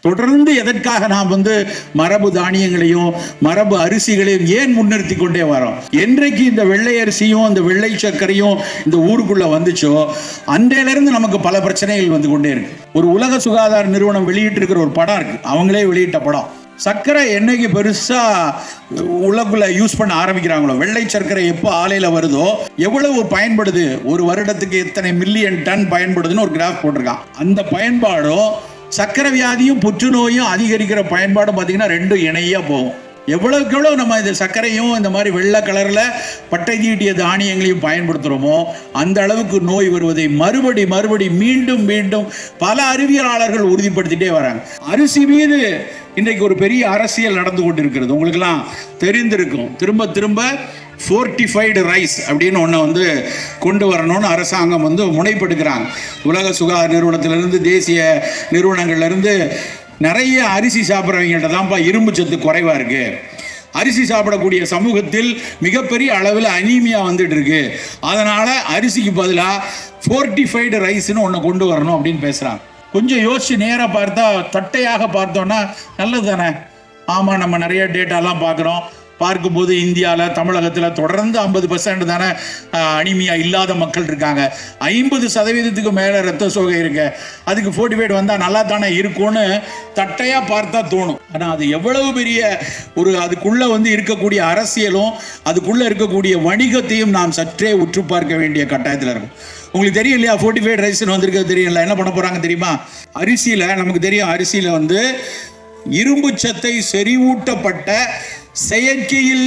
தொடர்ந்து எதற்காக நாம் வந்து மரபு தானியங்களையும் மரபு அரிசிகளையும் ஏன் முன்னிறுத்தி கொண்டே வரோம்? என்றைக்கு இந்த வெள்ளை அரிசியும் இந்த வெள்ளை சர்க்கரையும் இந்த ஊருக்குள்ள வந்துச்சோ அன்றையிலிருந்து நமக்கு பல பிரச்சனைகள் வந்து கொண்டே இருக்கு. ஒரு உலக சுகாதார நிறுவனம் வெளியிட்டிருக்கிற ஒரு படம் இருக்கு. அவங்களே வெளியிட்ட படம். சர்க்கரை என்னைக்கு பெருசா உலகுல யூஸ் பண்ண ஆரம்பிக்கிறாங்களோ? வெள்ளை சர்க்கரை எப்போ ஆலையில வருதோ எவ்வளவு பயன்படுது? ஒரு வருடத்துக்கு எத்தனை மில்லியன் டன் பயன்படுதுன்னு ஒரு கிராஃப் போட்டிருக்கான். அந்த பயன்பாடும் சர்க்கரை வியாதியும் புற்றுநோயும் அதிகரிக்கிற பயன்பாடும் பார்த்தீங்கன்னா ரெண்டும் இணையா போகும். எவ்வளவுக்கு எவ்வளவு நம்ம இந்த சர்க்கரையும் இந்த மாதிரி வெள்ளை கலர்ல பட்டை தீட்டிய தானியங்களையும் பயன்படுத்துகிறோமோ அந்த அளவுக்கு நோய் வருவதை மறுபடி மறுபடி மீண்டும் மீண்டும் பல அறிவியலாளர்கள் உறுதிப்படுத்திட்டே வராங்க. அரிசி மீது இன்றைக்கு ஒரு பெரிய அரசியல் நடந்து கொண்டிருக்கிறது. உங்களுக்கெல்லாம் தெரிந்திருக்கும். திரும்ப திரும்ப ஃபோர்ட்டிஃபைடு ரைஸ் அப்படின்னு ஒன்று வந்து கொண்டு வரணும்னு அரசாங்கம் வந்து முனைப்படுகிறாங்க. உலக சுகாதார நிறுவனத்திலிருந்து தேசிய நிறுவனங்கள்லேருந்து நிறைய அரிசி சாப்பிட்றவங்கள்ட்ட தான்ப்பா இரும்பு சத்து குறைவாக இருக்குது அரிசி சாப்பிடக்கூடிய சமூகத்தில் மிகப்பெரிய அளவில் அனீமியா வந்துட்டு இருக்கு. அதனால அரிசிக்கு பதிலாக ஃபோர்டிஃபைடு ரைஸ்னு ஒன்று கொண்டு வரணும் அப்படின்னு பேசுகிறாங்க கொஞ்சம் யோசிச்சு நேராக பார்த்தா தட்டையாக பார்த்தோன்னா நல்லது தானே ஆமாம் நம்ம நிறைய டேட்டாலாம் பார்க்குறோம். பார்க்கும்போது இந்தியாவில் தமிழகத்தில் தொடர்ந்து ஐம்பது பர்சன்ட் தானே அனிமியா இல்லாத மக்கள் இருக்காங்க. ஐம்பது சதவீதத்துக்கு மேலே ரத்த சோகை இருக்கு. அதுக்கு ஃபோர்டிஃபைட் வந்தால் நல்லா தானே இருக்கும்னு தட்டையாக பார்த்தா தோணும். ஆனால் அது எவ்வளவு பெரிய ஒரு அதுக்குள்ளே வந்து இருக்கக்கூடிய அரசியலும் அதுக்குள்ளே இருக்கக்கூடிய வணிகத்தையும் நாம் சற்றே உற்று பார்க்க வேண்டிய கட்டாயத்தில் இருக்கும். உங்களுக்கு தெரியும் இல்லையா? ஃபோர்ட்டி ஃபைவ் ரைஸ்னு வந்திருக்கிறது தெரியல என்ன பண்ண போகிறாங்க தெரியுமா? அரிசியில் நமக்கு தெரியும் அரிசியில் வந்து இரும்பு சத்தை செறிவூட்டப்பட்ட செயற்கையில்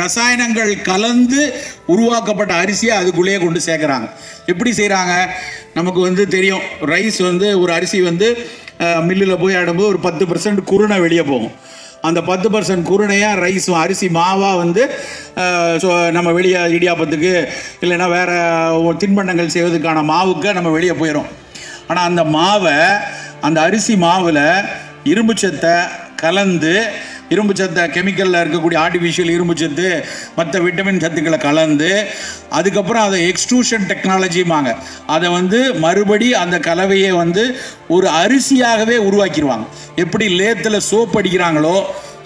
ரசாயனங்கள் கலந்து உருவாக்கப்பட்ட அரிசியை அதுக்குள்ளேயே கொண்டு சேர்க்குறாங்க. எப்படி செய்கிறாங்க நமக்கு வந்து தெரியும் ரைஸ் வந்து ஒரு அரிசி வந்து மில்லில் போய் ஆடும்போது ஒரு பத்து பர்சன்ட் குருணை வெளியே போகும். அந்த பத்து பர்சன்ட் குருணையாக ரைஸ் அரிசி மாவாக வந்து ஸோ நம்ம வெளியே இடியாப்பத்துக்கு இல்லைன்னா வேறு தின்பண்டங்கள் செய்வதற்கான மாவுக்கு நம்ம வெளியே போயிடும் ஆனால் அந்த மாவை அந்த அரிசி மாவில் இரும்பு சத்தை கலந்து இரும்பு சத்தை கெமிக்கலில் இருக்கக்கூடிய ஆர்டிஃபிஷியல் இரும்பு சத்து மற்ற விட்டமின் சத்துக்களை கலந்து அதுக்கப்புறம் அதை எக்ஸ்ட்ரூஷன் டெக்னாலஜிமாங்க அதை வந்து மறுபடி அந்த கலவையை வந்து ஒரு அரிசியாகவே உருவாக்கிடுவாங்க எப்படி லேத்தில் சோப் அடிக்கிறாங்களோ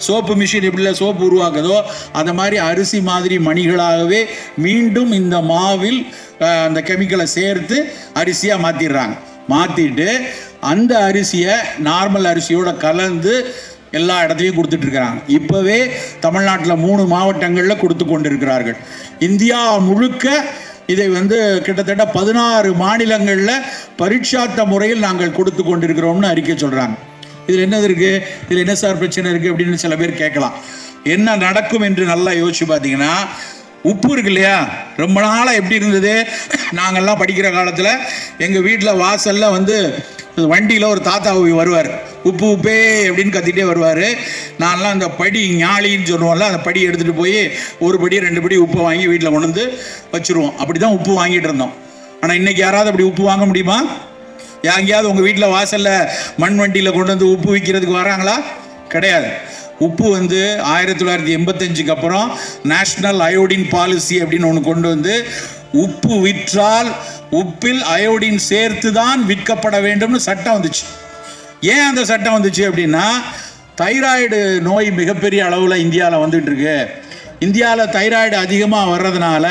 சோப்பு மிஷின் எப்படில சோப்பு உருவாக்குதோ அந்த மாதிரி அரிசி மாதிரி மணிகளாகவே மீண்டும் இந்த மாவில் அந்த கெமிக்கலை சேர்த்து அரிசியாக மாற்றிடுறாங்க மாற்றிட்டு அந்த அரிசியை நார்மல் அரிசியோட கலந்து எல்லா இடத்துலையும் கொடுத்துட்ருக்கிறாங்க. இப்போவே தமிழ்நாட்டில் மூணு மாவட்டங்களில் கொடுத்து கொண்டிருக்கிறார்கள். இந்தியா முழுக்க இதை வந்து கிட்டத்தட்ட பதினாறு மாநிலங்களில் பரீட்சார்த்த முறையில் நாங்கள் கொடுத்து கொண்டிருக்கிறோம்னு அறிக்கை சொல்கிறாங்க இதில் என்னது இருக்குது இதில் என்ன சார் பிரச்சனை இருக்குது அப்படின்னு சில பேர் கேட்கலாம். என்ன நடக்கும் என்று நல்லா யோசிச்சு பார்த்தீங்கன்னா உப்பு இருக்கு இல்லையா? ரொம்ப நாளாக எப்படி இருந்தது? நாங்கள்லாம் படிக்கிற காலத்தில் எங்கள் வீட்டில் வாசலில் வந்து வண்டியில் ஒரு தாத்தா வருவார். உப்பு உப்பே அப்படின்னு கத்திட்டே வருவார். நான்லாம் அந்த படி ஞாலின்னு சொல்லுவோம்ல அந்த படி எடுத்துகிட்டு போய் ஒரு படி ரெண்டு படி உப்பு வாங்கி வீட்டில் கொண்டு வந்து வச்சுருவோம். அப்படி தான் உப்பு வாங்கிட்டு இருந்தோம். ஆனால் இன்னைக்கு யாராவது அப்படி உப்பு வாங்க முடியுமா? எங்கேயாவது உங்கள் வீட்டில் வாசலில் மண் வண்டியில் கொண்டு வந்து உப்பு விற்கிறதுக்கு வராங்களா? கிடையாது. உப்பு வந்து ஆயிரத்தி தொள்ளாயிரத்தி எண்பத்தஞ்சுக்கு அப்புறம் நேஷ்னல் அயோடின் பாலிசி அப்படின்னு ஒன்று கொண்டு வந்து உப்பு விற்றால் உப்பில் அயோடின் சேர்த்து தான் விற்கப்பட வேண்டும்னு சட்டம் வந்துச்சு. ஏன் அந்த சட்டம் வந்துச்சு அப்படின்னா தைராய்டு நோய் மிகப்பெரிய அளவில் இந்தியாவில் வந்துட்டு இருக்கு இந்தியாவில் தைராய்டு அதிகமாக வர்றதுனால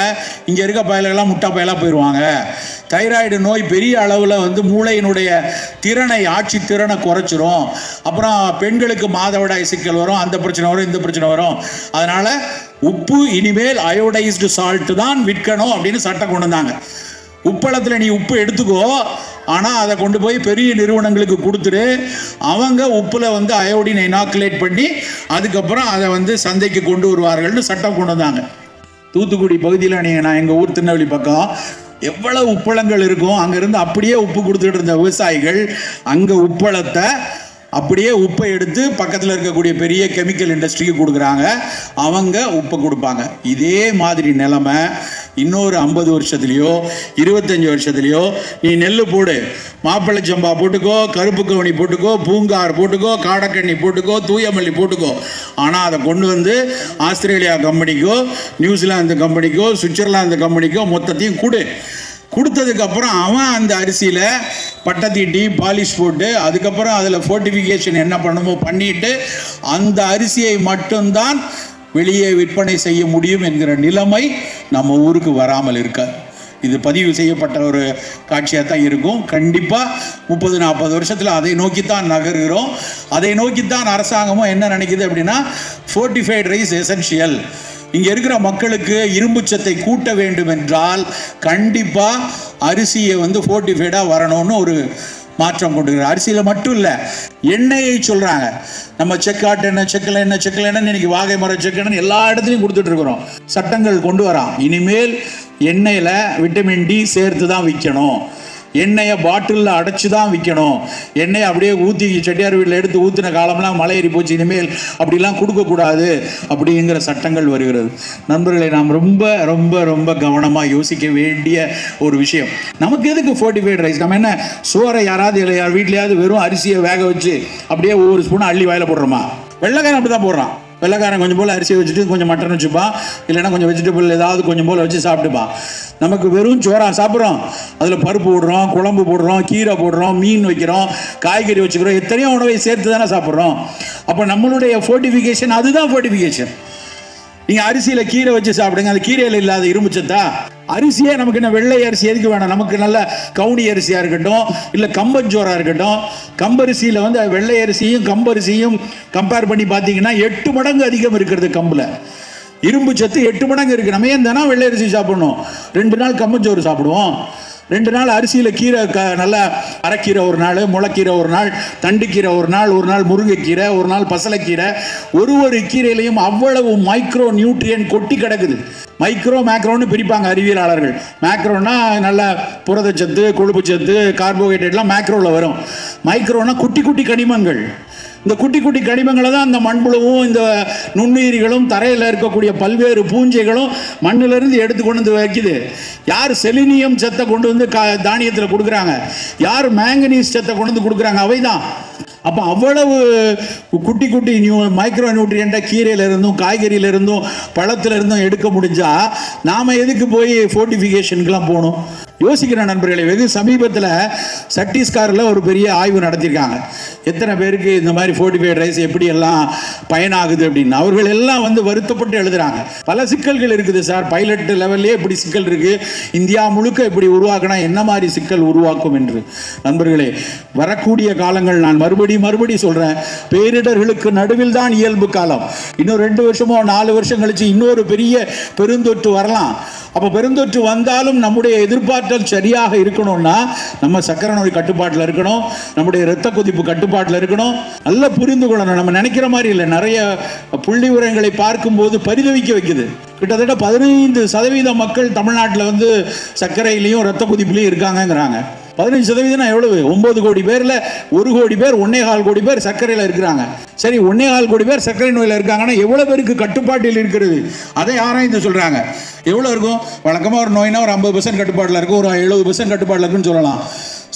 இங்கே இருக்க பயலெல்லாம் முட்டா பயலாக போயிடுவாங்க தைராய்டு நோய் பெரிய அளவில் வந்து மூளையினுடைய திறனை ஆட்சி திறனை குறைச்சிரும். அப்புறம் பெண்களுக்கு மாதவிடாய் சிக்கல் வரும் அந்த பிரச்சனை வரும் இந்த பிரச்சனை வரும். அதனால் உப்பு இனிமேல் அயோடைஸ்டு சால்ட்டு தான் விற்கணும் அப்படின்னு சட்டம் கொண்டு வந்தாங்க. உப்பளத்தில் நீ உப்பு எடுத்துக்கோ. ஆனால் அதை கொண்டு போய் பெரிய நிறுவனங்களுக்கு கொடுத்துரு அவங்க உப்பில் வந்து அயோடினை இனாக்குலேட் பண்ணி அதுக்கப்புறம் அதை வந்து சந்தைக்கு கொண்டு வருவார்கள்னு சட்டம் கொண்டு வந்தாங்க. தூத்துக்குடி பகுதியில் நீங்கள் நான் எங்கள் ஊர் திருநெல்வேலி பக்கம் எவ்வளோ உப்பளங்கள் இருக்கும் அங்கேருந்து அப்படியே உப்பு கொடுத்துட்டு இருந்த விவசாயிகள் அங்கே உப்பளத்தை அப்படியே உப்பை எடுத்து பக்கத்தில் இருக்கக்கூடிய பெரிய கெமிக்கல் இண்டஸ்ட்ரிக்கு கொடுக்குறாங்க. அவங்க உப்பை கொடுப்பாங்க. இதே மாதிரி நிலமை இன்னொரு ஐம்பது வருஷத்துலையோ இருபத்தஞ்சி வருஷத்துலையோ நீ நெல் போடு. மாப்பிள்ளை சம்பா போட்டுக்கோ கருப்பு கவுனி போட்டுக்கோ பூங்கார் போட்டுக்கோ காடக்கண்ணி போட்டுக்கோ தூயமல்லி போட்டுக்கோ. ஆனால் அதை கொண்டு வந்து ஆஸ்திரேலியா கம்பெனிக்கோ நியூசிலாந்து கம்பெனிக்கோ சுவிட்சர்லாந்து கம்பெனிக்கோ மொத்தத்தையும் கொடு. கொடுத்ததுக்கப்புறம் அவன் அந்த அரிசியில் பட்டை தீட்டி பாலிஷ் போட்டு அதுக்கப்புறம் அதில் ஃபோர்ட்டிஃபிகேஷன் என்ன பண்ணுமோ பண்ணிட்டு அந்த அரிசியை மட்டும்தான் வெளியே விற்பனை செய்ய முடியும் என்கிற நிலைமை நம்ம ஊருக்கு வராமல் இருக்காது இது பதிவு செய்யப்பட்ட ஒரு காட்சியாக தான் இருக்கும். கண்டிப்பாக முப்பது நாற்பது வருஷத்தில் அதை நோக்கித்தான் நகர்கிறோம். அதை நோக்கித்தான் அரசாங்கமும் என்ன நினைக்குது அப்படின்னா ஃபோர்ட்டிஃபைட் ரைஸ் எசென்ஷியல் இங்கே இருக்கிற மக்களுக்கு இரும்புச்சத்தை கூட்ட வேண்டும் என்றால் கண்டிப்பாக அரிசியை வந்து ஃபோர்ட்டிஃபைடாக வரணும்னு ஒரு மாற்றம் கொண்டு அரிசியில் மட்டும் இல்லை எண்ணெயை சொல்கிறாங்க நம்ம செக்காட்டு எண்ணெய் செக்கில் எண்ணெய் செக்கில் எண்ணெய் இன்னைக்கு வாகை மரம் செக்கெண்ணெய் எல்லா இடத்துலையும் கொடுத்துட்டு இருக்கிறோம். சட்டங்கள் கொண்டு வரோம் இனிமேல் எண்ணெயில் விட்டமின் டி சேர்த்து தான் விற்கணும் எண்ணெயை பாட்டிலில் அடைச்சி தான் விற்கணும். எண்ணெயை அப்படியே ஊற்றி செட்டியார் வீட்டில் எடுத்து ஊற்றின காலம்லாம் மலை ஏறி போச்சு இனிமேல் அப்படிலாம் கொடுக்கக்கூடாது அப்படிங்கிற சட்டங்கள் வருகிறது. நண்பர்களை நாம் ரொம்ப ரொம்ப ரொம்ப கவனமாக யோசிக்க வேண்டிய ஒரு விஷயம். நமக்கு எதுக்கு ஃபோர்ட்டிஃபைட் ரைஸ் நம்ம என்ன சோறை யாராவது இல்லை யார் வீட்லையாவது வெறும் அரிசியை வேக வச்சு அப்படியே ஒவ்வொரு ஸ்பூன் அள்ளி வாயில போடுறோமா? வெள்ளைக்காரன் அப்படி தான் போடுறான். வெள்ளக்காரன் கொஞ்சம் போல் அரிசி வச்சுட்டு கொஞ்சம் மட்டன் வச்சுப்பா. இல்லைன்னா கொஞ்சம் வெஜிடபிள் ஏதாவது கொஞ்சம் போல் வச்சு சாப்பிட்டுப்பா. நமக்கு வெறும் சோறா சாப்பிட்றோம். அதில் பருப்பு போடுறோம் குழம்பு போடுறோம் கீரை போடுறோம் மீன் வைக்கிறோம் காய்கறி வச்சுக்கிறோம். எத்தனையோ உணவை சேர்த்து தானே சாப்பிட்றோம். அப்போ நம்மளுடைய ஃபோர்ட்டிஃபிகேஷன் அதுதான் ஃபோர்ட்டிஃபிகேஷன் நீங்கள் அரிசியில் கீரை வச்சு சாப்பிடுங்க. அந்த கீரையில இல்லாத இரும்பு சத்தா? அரிசியே நமக்கு என்ன வெள்ளை அரிசி எதுக்கு வேணும்? நமக்கு நல்ல கவுனி அரிசியாக இருக்கட்டும் இல்லை கம்பஞ்சோறாக இருக்கட்டும் கம்பரிசியில் வந்து வெள்ளை அரிசியும் கம்பரிசியும் கம்பேர் பண்ணி பார்த்தீங்கன்னா எட்டு மடங்கு அதிகம் இருக்கிறது கம்பில். இரும்பு சத்து எட்டு மடங்கு இருக்கு. நம்ம ஏன் தானே வெள்ளை அரிசி சாப்பிடணும்? ரெண்டு நாள் கம்மஞ்சோறு சாப்பிடுவோம். ரெண்டு நாள் அரிசியில் கீரை க நல்லா அரைக்கீரை ஒரு நாள் முளைக்கீரை ஒரு நாள் தண்டுக்கீரை ஒரு நாள் ஒரு நாள் முருங்கைக்கீரை ஒரு நாள் பசலைக்கீரை. ஒரு ஒரு கீரையிலையும் அவ்வளவு மைக்ரோ நியூட்ரியன் கொட்டி கிடக்குது. மைக்ரோ மேக்ரோன்னு பிரிப்பாங்க அறிவியலாளர்கள். மேக்ரோனா நல்ல புரதச்சத்து கொழுப்புச்சத்து கார்போஹைட்ரேட்லாம் மேக்ரோவில் வரும். மைக்ரோனா குட்டி குட்டி கனிமங்கள். இந்த குட்டி குட்டி கனிமங்களை தான் அந்த மண்புழுவும் இந்த நுண்ணுயிரிகளும் தரையில் இருக்கக்கூடிய பல்வேறு பூஞ்சைகளும் மண்ணிலிருந்து எடுத்து கொண்டு வந்து வைக்குது. யார் செலினியம் சத்தை கொண்டு வந்து கா தானியத்தில் கொடுக்குறாங்க? யார் மேங்கனீஸ் சத்தை கொண்டு வந்து கொடுக்குறாங்க? அவை தான் அப்போ அவ்வளவு குட்டி குட்டி நியூ மைக்ரோ நியூட்ரியண்ட்டை கீரையில இருந்தும் காய்கறியில இருந்தும் இருந்தும் எடுக்க முடிஞ்சால் நாம் எதுக்கு போய் ஃபோர்ட்டிஃபிகேஷனுக்குலாம் போகணும்? யோசிக்கிறேன் நண்பர்களே வெகு சமீபத்தில் சட்டீஸ்காரில் ஒரு பெரிய ஆய்வு நடத்தியிருக்காங்க. எத்தனை பேருக்கு இந்த மாதிரி ஃபோர்ட்டிஃபைட் ரைஸ் எப்படி எல்லாம் பயனாகுது அப்படின்னு. அவர்கள் எல்லாம் வந்து வருத்தப்பட்டு எழுதுறாங்க. பல சிக்கல்கள் இருக்குது சார். பைலட் லெவல்லே இப்படி சிக்கல் இருக்குது இந்தியா முழுக்க இப்படி உருவாக்கினா என்ன மாதிரி சிக்கல் உருவாக்கும் என்று? நண்பர்களே வரக்கூடிய காலங்கள் நான் மறுபடியும் மறுபடியும் சொல்றேன். பேரிடர்களுக்கு நடுவில் தான் இயல்பு காலம். இன்னும் ரெண்டு வருஷமோ நாலு வருஷம் கழிச்சு இன்னொரு பெரிய பெருந்தொற்று வரலாம். அப்போ பெருந்தொற்று வந்தாலும் நம்முடைய எதிர்பார்த்தல் சரியாக இருக்கணும்னா நம்ம சக்கரை நோய் கட்டுப்பாட்டில் இருக்கணும். நம்முடைய இரத்த கொதிப்பு கட்டுப்பாட்டில் இருக்கணும். நல்லா புரிந்து கொள்ளணும். நம்ம நினைக்கிற மாதிரி இல்லை. நிறைய புள்ளி உரங்களை பார்க்கும்போது பரிதவிக்க வைக்குது. கிட்டத்தட்ட பதினைந்து சதவீத மக்கள் தமிழ்நாட்டில் வந்து சர்க்கரையிலையும் இரத்த கொதிப்புலையும் இருக்காங்கங்கிறாங்க. பதினஞ்சு சதவீதம் எவ்வளவு? ஒன்பது கோடி பேரில் ஒரு கோடி பேர் ஒன்னே கால் கோடி பேர் சர்க்கரையில் இருக்கிறாங்க. சரி ஒன்னே கால் கோடி பேர் சர்க்கரை நோயில் இருக்காங்கன்னா எவ்வளோ பேருக்கு கட்டுப்பாட்டில் இருக்கிறது? அதை ஆராய்ந்து சொல்கிறாங்க எவ்வளோ இருக்கும்? வழக்கமாக ஒரு நோய்னா ஒரு ஐம்பது பர்சன்ட் கட்டுப்பாட்டில் இருக்கும் ஒரு எழுபது பர்சன்ட் கட்டுப்பாட்டில் இருக்குன்னு சொல்லலாம்.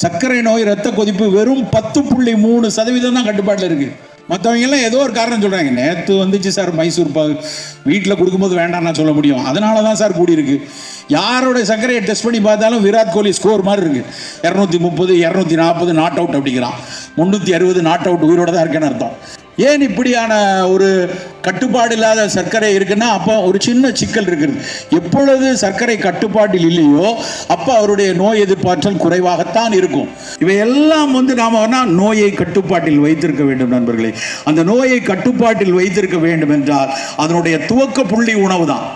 சர்க்கரை நோய் ரத்த கொதிப்பு வெறும் பத்து புள்ளி மூணு சதவீதம் தான் கட்டுப்பாட்டில் இருக்குது மற்றவங்க எல்லாம் ஏதோ ஒரு காரணம் சொல்கிறாங்க நேற்று வந்துச்சு சார் மைசூர் பாகு. வீட்டில் கொடுக்கும்போது வேண்டாம் சொல்ல முடியும். அதனால தான் சார் கூடியிருக்கு. யாரோட சர்க்கரையை டெஸ்ட் பண்ணி பார்த்தாலும் விராட் கோலி ஸ்கோர் மாதிரி இருக்கு. இரநூத்தி முப்பது இரநூத்தி நாற்பது நாட் அவுட் அப்படிங்கிறான். முந்நூற்றி அறுபது நாட் அவுட் உயிரோட தான் இருக்குன்னு அர்த்தம். ஏன் இப்படியான ஒரு கட்டுப்பாடு இல்லாத சர்க்கரை இருக்குன்னா அப்போ ஒரு சின்ன சிக்கல் இருக்குது. எப்பொழுது சர்க்கரை கட்டுப்பாட்டில் இல்லையோ அப்போ அவருடைய நோய் எதிர்ப்பாற்றல் குறைவாகத்தான் இருக்கும். இவையெல்லாம் வந்து நாம் நோயை கட்டுப்பாட்டில் வைத்திருக்க வேண்டும் நண்பர்களே. அந்த நோயை கட்டுப்பாட்டில் வைத்திருக்க வேண்டும் என்றால் அதனுடைய துவக்க புள்ளி உணவு தான்